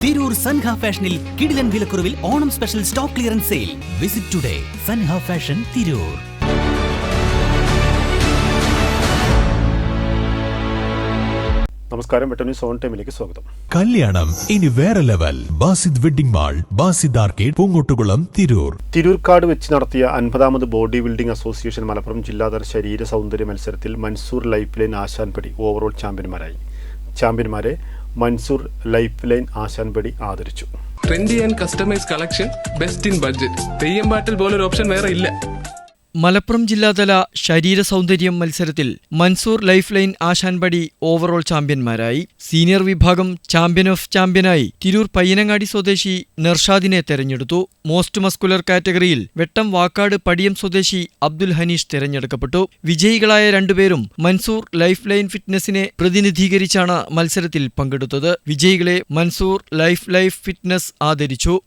തിരൂർ സൻഹ ഫാഷനിൽ കിടിലൻ വിലക്കുറവിൽ Onam special stock clearance sale. Visit today Sanha fashion Tirur. നമസ്കാരം വെട്ടന്യൂസ് സോൺ ടൈമിലേക്ക് സ്വാഗതം. കല്യാണം ഇനി വേറെ level. Basid wedding mall Basid arcade Poongottukulam Tirur. Tirurkkad വെച്ച് നടത്തിയ അൻപതാമത് ബോഡി ബിൽഡിംഗ് അസോസിയേഷൻ മലപ്പുറം ജില്ലാതല ശരീര സൗന്ദര്യ മത്സരത്തിൽ Mansoor life line Ashanpadi overall ചാമ്പ്യന്മാരായി ചാമ്പ്യന്മാരെ മൻസൂർ ലൈഫ് ലൈൻ ആശാൻപടി ആദരിച്ചു. Trendy and customise collection best in budget Theyyam പാട്ടിൽ പോലൊരു ഓപ്ഷൻ വേറെ ഇല്ല. മലപ്പുറം ജില്ലാതല ശരീര സൗന്ദര്യം മത്സരത്തിൽ Mansoor life line Ashanpadi overall ചാമ്പ്യന്മാരായി. Senior വിഭാഗം ചാമ്പ്യൻ ഓഫ് ചാമ്പ്യനായി തിരൂർ പയ്യനങ്ങാടി സ്വദേശി നർഷാദിനെ തെരഞ്ഞെടുത്തു. മോസ്റ്റ് മസ്കുലർ കാറ്റഗറിയിൽ വെട്ടം വാക്കാട് പടിയം സ്വദേശി അബ്ദുൽ ഹനീഷ് തെരഞ്ഞെടുക്കപ്പെട്ടു. വിജയികളായ രണ്ടുപേരും മൻസൂർ ലൈഫ് ലൈൻ ഫിറ്റ്നസിനെ പ്രതിനിധീകരിച്ചാണ് മത്സരത്തിൽ പങ്കെടുത്തത്. വിജയികളെ മൻസൂർ ലൈഫ് ലൈഫ് ഫിറ്റ്നസ് ആദരിച്ചു.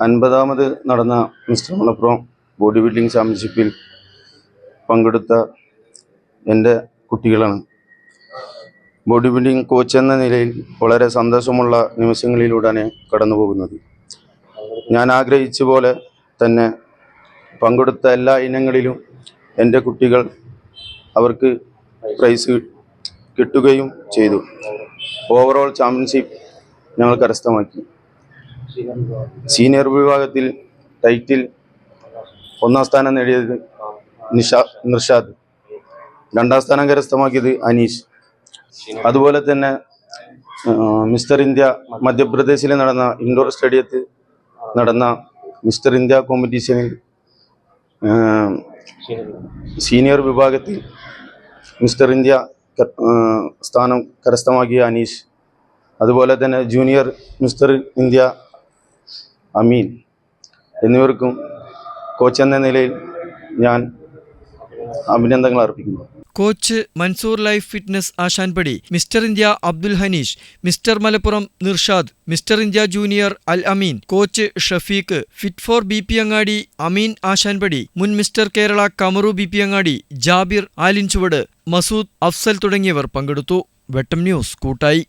അൻപതാമത് നടന്ന മിസ്റ്റർ മലപ്പുറം ബോഡി ബിൽഡിംഗ് ചാമ്പ്യൻഷിപ്പിൽ പങ്കെടുത്ത എന്റെ കുട്ടികളാണ്. ബോഡി ബിൽഡിംഗ് കോച്ച് എന്ന നിലയിൽ വളരെ സന്തോഷമുള്ള നിമിഷങ്ങളിലൂടെയാണ് കടന്നു പോകുന്നത് ഞാൻ ആഗ്രഹിച്ച പോലെ തന്നെ പങ്കെടുത്ത എല്ലാ ഇനങ്ങളിലും എന്റെ കുട്ടികൾ അവർക്ക് പ്രൈസ് കിട്ടുകയും ചെയ്തു. ഓവറോൾ ചാമ്പ്യൻഷിപ്പ് ഞങ്ങൾ കരസ്ഥമാക്കി. സീനിയർ വിഭാഗത്തിൽ ടൈറ്റിൽ ഒന്നാം സ്ഥാനം നേടിയത് നിഷാ നിർഷാദ്. രണ്ടാം സ്ഥാനം കരസ്ഥമാക്കിയത് അനീഷ്. അതുപോലെ തന്നെ മിസ്റ്റർ ഇന്ത്യ മധ്യപ്രദേശിൽ നടന്ന ഇൻഡോർ സ്റ്റേഡിയത്തിൽ നടന്ന മിസ്റ്റർ ഇന്ത്യ കോമ്പറ്റീഷനിൽ സീനിയർ വിഭാഗത്തിൽ മിസ്റ്റർ ഇന്ത്യ സ്ഥാനം കരസ്ഥമാക്കിയ അനീഷ് അതുപോലെ തന്നെ ജൂനിയർ മിസ്റ്റർ ഇന്ത്യ അമീൻ എന്നിവർക്കും കോച്ച് എന്ന നിലയിൽ ഞാൻ അഭിനന്ദനങ്ങൾ അർപ്പിക്കുന്നു. Coach Mansoor life fitness Ashanpadi mister India Abdul Hanish mister Malappuram Nirshad mister India junior Al Ameen coach Shafeeq fit for B P Angadi Ameen Ashanpadi മുൻ mister Kerala Kamaru B P Angadi Jabir Alinchuvad Masood Afsal തുടങ്ങിയവർ പങ്കെടുത്തു. വെട്ടം news കൂട്ടായി.